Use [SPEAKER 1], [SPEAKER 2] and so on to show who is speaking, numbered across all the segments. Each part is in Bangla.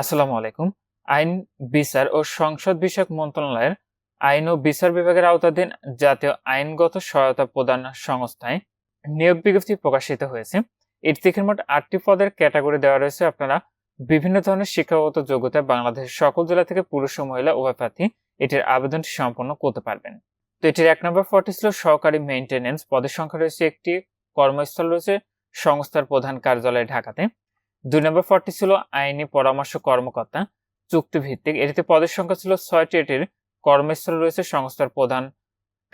[SPEAKER 1] আসসালামু আলাইকুম আইন বিচার ও সংসদ বিষয়ক মন্ত্রণালয়ের আইন ও বিচার বিভাগের আওতাধীন জাতীয় আইনগত সহায়তা প্রদান সংস্থায় নিয়োগ বিজ্ঞপ্তি প্রকাশিত হয়েছে এটিতে মোট আটটি পদের ক্যাটাগরি দেওয়া রয়েছে আপনারা বিভিন্ন ধরনের শিক্ষাগত যোগ্যতা বাংলাদেশের সকল জেলা থেকে পুরুষ ও মহিলা উভয় প্রার্থী এটির আবেদনটি সম্পন্ন করতে পারবেন তো এটির এক নম্বর পদটি ছিল সহকারী মেনটেন্যান্স পদের সংখ্যা রয়েছে একটি কর্মস্থল রয়েছে সংস্থার প্রধান কার্যালয় ঢাকাতে দুই নম্বর পদটি ছিল আইনি পরামর্শ কর্মকর্তা চুক্তিভিত্তিক এটিতে পদের সংখ্যা ছিল ছয়টি এটির কর্মস্থল রয়েছে সংস্থার প্রধান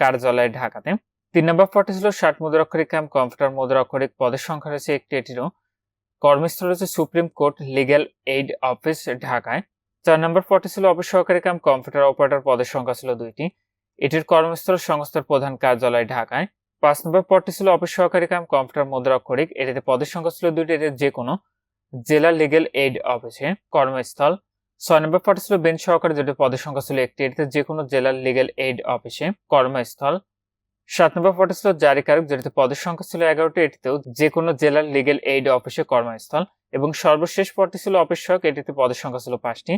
[SPEAKER 1] কার্যালয় ঢাকাতে তিন নম্বর পদটি ছিল ষাট মুদ্রাক্ষরিক ক্যাম্প কম্পিউটার মুদ্রাক্ষরিক পদের সংখ্যা রয়েছে একটি এটিরও কর্মস্থল রয়েছে supreme court legal aid office ঢাকায় চার নম্বর পদটি ছিল অবসরকারী ক্যাম্প কম্পিউটার অপারেটর পদের সংখ্যা ছিল দুইটি এটির কর্মস্থল সংস্থার প্রধান কার্যালয় ঢাকায় পাঁচ নম্বর পদটি ছিল অফিস সহকারী ক্যাম্প কম্পিউটার মুদ্রাক্ষরিক এটিতে পদের সংখ্যা ছিল দুইটি এটির যে কোনো জেলা লিগেল এইড অফিসে কর্মস্থল ছয় নম্বর পদে ছিল বেন সহকারী দুটি পদের সংখ্যা ছিল একটি এটিতে যে কোনো জেলার লিগেল এইড অফিসে কর্মস্থল সাত নম্বর পদে ছিল জারিকারক যেটিতে পদের সংখ্যা ছিল এগারোটি এটিতেও যে কোনো জেলার লিগেল এইড অফিসে কর্মস্থল এবং সর্বশেষ পদটি ছিল অফিস সহক এটিতে পদের সংখ্যা ছিল পাঁচটি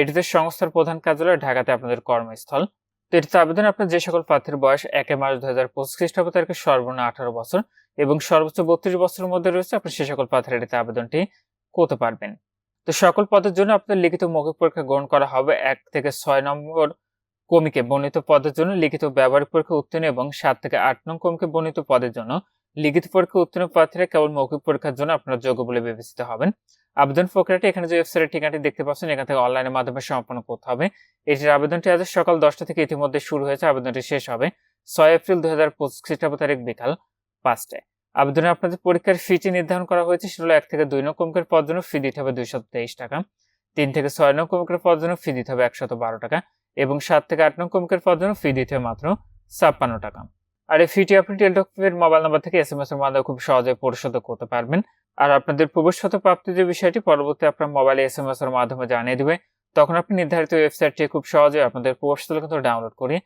[SPEAKER 1] এটিতে সংস্থার প্রধান কার্যালয় ঢাকাতে আপনাদের কর্মস্থল তো এটিতে আবেদন আপনার যে সকল প্রার্থীর বয়স একে মার্চ দু হাজার পঁচিশ খ্রিস্টাব্দ তারিখে সর্বনিম্ন আঠারো বছর এবং সর্বোচ্চ বত্রিশ বছরের মধ্যে রয়েছে আপনার সে সকল প্রার্থীর এটিতে আবেদনটি করতে পারবেন তো সকল পদের জন্য আপনার লিখিত মৌখিক পরীক্ষা গ্রহণ করা হবে এক থেকে ছয় নম্বর কমিকে বর্ণিত পদের জন্য লিখিত ব্যবহারিক পরীক্ষা উত্তীর্ণ এবং সাত থেকে আট নং কমিকে বর্ণিত পদের জন্য লিখিত পরীক্ষা উত্তীর্ণ প্রার্থীরা কেবল মৌখিক পরীক্ষার জন্য আপনার যোগ্য বলে বিবেচিত হবেন আবেদন প্রক্রিয়াটি এখানে যে ওয়েবসাইটের ঠিকানাটি দেখতে পাচ্ছেন এখান থেকে অনলাইনের মাধ্যমে সম্পন্ন করতে হবে এটির আবেদনটি আজ সকাল দশটা থেকে ইতিমধ্যে শুরু হয়েছে আবেদনটি শেষ হবে ছয় এপ্রিল দু হাজার পঁচিশ খ্রিস্টাব্দ তারিখ বিকাল পাঁচটায় আবেদনে আপনাদের পরীক্ষার ফিটি নির্ধারণ করা হয়েছে সেটা হলো এক থেকে দুই নং কমকের পদ জন্য ফি দিতে হবে দুইশো তেইশ টাকা তিন থেকে ছয় নং কমকের পদ জন্য ফি দিতে হবে একশত বারো টাকা এবং সাত থেকে আট নং কমকের পদ জন্য ফি দিতে হবে মাত্র ছাপ্পান্ন টাকা আর এই ফিটি আপনি টেলটকের মোবাইল নাম্বার থেকে এস এম এস এর মাধ্যমে খুব সহজে পরিশোধ করতে পারবেন আর আপনাদের প্রবেশগত প্রাপ্তি যে বিষয়টি পরবর্তী আপনার মোবাইলে এস এম এস এর মাধ্যমে জানিয়ে দেবে তখন আপনি নির্ধারিত ওয়েবসাইটটি খুব সহজে আপনাদের প্রবেশস্থলে কিন্তু ডাউনলোড করে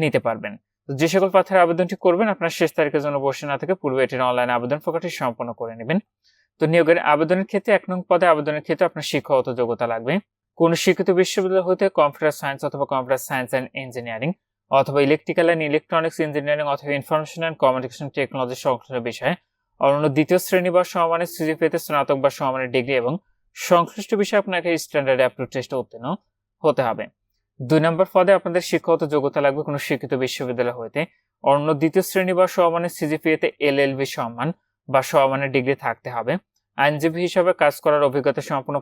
[SPEAKER 1] নিতে পারবেন যে সকল প্রার্থীরা আবেদনটি করবেন আপনার শেষ তারিখের জন্য বসে না থেকে পূর্বে এটির অনলাইন আবেদন প্রকাশটি সম্পন্ন করে নেবেন তো নিয়োগের আবেদনের ক্ষেত্রে এক নং পদে আবেদনের ক্ষেত্রে আপনার শিক্ষাগত যোগ্যতা লাগবে কোন শিক্ষিত বিশ্ববিদ্যালয় হতে কম্পিউটার সায়েন্স অথবা কম্পিউটার সায়েন্স অ্যান্ড ইঞ্জিনিয়ারিং অথবা ইলেকট্রিক্যাল অ্যান্ড ইলেকট্রনিক্স ইঞ্জিনিয়ারিং অথবা ইনফরমেশন অ্যান্ড কমিউনিকেশন টেকনোলজি সংশ্লিষ্ট বিষয়ে অন্য দ্বিতীয় শ্রেণী বা সমমানের পেতে স্নাতক বা সমমানের ডিগ্রি এবং সংশ্লিষ্ট বিষয়ে আপনাকে স্ট্যান্ডার্ড অ্যাপ্রুভ টেস্ট উত্তীর্ণ হতে হবে দুই নম্বর পদে আপনাদের শিক্ষাগত যোগ্যতা লাগবে কোনো শিক্ষিত বিশ্ববিদ্যালয় হইতে অন্য দ্বিতীয় শ্রেণী বা সমানের সিজিপিএতে এলএলবি সম্মান বা সমানের ডিগ্রি থাকতে হবে আইনজীবী হিসাবে কাজ করার অভিজ্ঞতা সম্পূর্ণ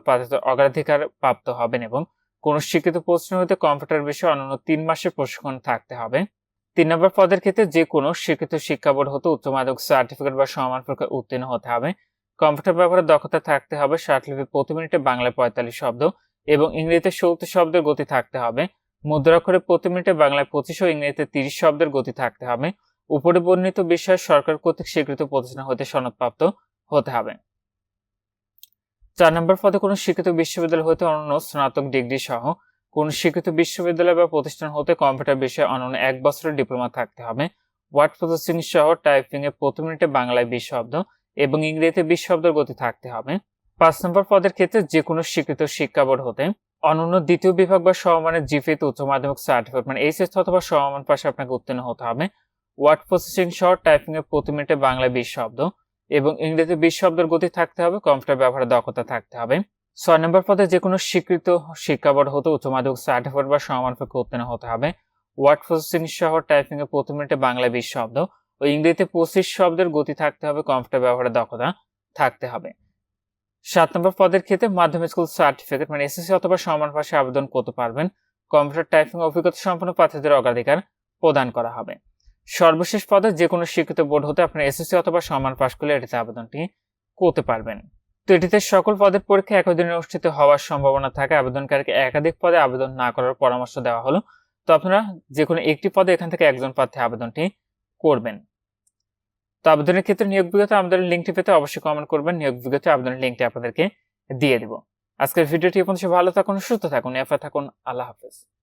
[SPEAKER 1] অগ্রাধিকার প্রাপ্ত হবেন এবং কোনো শিক্ষিত প্রশ্ন হতে কম্পিউটার বিষয়ে অন্যান্য তিন মাসের প্রশিক্ষণ থাকতে হবে তিন নম্বর পদের ক্ষেত্রে যে কোনো শিক্ষিত শিক্ষা বোর্ড হতে উচ্চ মাধ্যমিক সার্টিফিকেট বা সমান পরীক্ষায় উত্তীর্ণ হতে হবে কম্পিউটার ব্যবহারে দক্ষতা থাকতে হবে সার্টিফিকেট প্রতি মিনিটে বাংলায় পঁয়তাল্লিশ শব্দ এবং ইংরেজিতে সত্তর শব্দের গতি থাকতে হবে মুদ্রাক্ষরে প্রতি মিনিটে বাংলায় পঁচিশ ও ইংরেজিতে তিরিশ শব্দের গতি থাকতে হবে উপরে বর্ণিত বিষয় সরকার কর্তৃক স্বীকৃত প্রতিষ্ঠান হতে সনদপ্রাপ্ত হতে হবে চার নম্বর পদে কোনো স্বীকৃত বিশ্ববিদ্যালয় হতে অনন্য স্নাতক ডিগ্রি সহ কোন স্বীকৃত বিশ্ববিদ্যালয় বা প্রতিষ্ঠান হতে কম্পিউটার বিষয়ে অনন্য এক বছরের ডিপ্লোমা থাকতে হবে ওয়ার্ড প্রসেসিং সহ টাইপিংয়ে প্রতি মিনিটে বাংলায় বিশ শব্দ এবং ইংরেজিতে বিশ শব্দের গতি থাকতে হবে পাঁচ নম্বর পদের ক্ষেত্রে যে কোনো স্বীকৃত শিক্ষা বোর্ড হতে অনন্য দ্বিতীয় বিভাগ বা সমমানের জিফিত উচ্চ মাধ্যমিক সার্টিফিকেট মানে এইচএস অথবা সমমান পাশে আপনাকে উত্তীর্ণ হতে হবে ওয়ার্ড প্রসেসিং সহ টাইপিং এর প্রতি মিনিটে বাংলা বিশ শব্দ এবং ইংরেজি বিশ শব্দের গতি থাকতে হবে কম্পিউটার ব্যবহারের দক্ষতা থাকতে হবে ছয় নম্বর পদে যে কোনো স্বীকৃত শিক্ষা বোর্ড হতে উচ্চ মাধ্যমিক সার্টিফিকেট বা সমমান পক্ষে উত্তীর্ণ হতে হবে ওয়ার্ড প্রসেসিং সহ টাইপিং এর প্রতি মিনিটে বাংলা বিশ শব্দ ও ইংরেজিতে পঁচিশ শব্দের গতি থাকতে হবে কম্পিউটার ব্যবহারের দক্ষতা থাকতে হবে সাত নম্বর পদের ক্ষেত্রে মাধ্যমিক স্কুল সার্টিফিকেট মানে এসএসসি অথবা সমান পাশে আবেদন করতে পারবেন কম্পিউটার টাইপিং অভিজ্ঞতা সম্পন্ন প্রার্থীদের অগ্রাধিকার প্রদান করা হবে সর্বশেষ পদে যে কোনো শিক্ষিত বোর্ড হতে আপনি এসএসসি অথবা সমান পাশ করলে এটিতে আবেদনটি করতে পারবেন তো এটিতে সকল পদের পরীক্ষা একই দিনে অনুষ্ঠিত হওয়ার সম্ভাবনা থাকে আবেদনকারীকে একাধিক পদে আবেদন না করার পরামর্শ দেওয়া হলো তো আপনারা যে কোনো একটি পদে এখান থেকে একজন প্রার্থী আবেদনটি করবেন তো আবেদনের ক্ষেত্রে নিয়োগ বিজ্ঞপ্তি আপনাদের লিঙ্কটি পেতে অবশ্যই কমেন্ট করবেন নিয়োগ বিগত আবেদনের লিঙ্কটি আপনাদেরকে দিয়ে দেব আজকের ভিডিওটি এখন সে ভালো থাকুন সুস্থ থাকুন এফা থাকুন আল্লাহ হাফেজ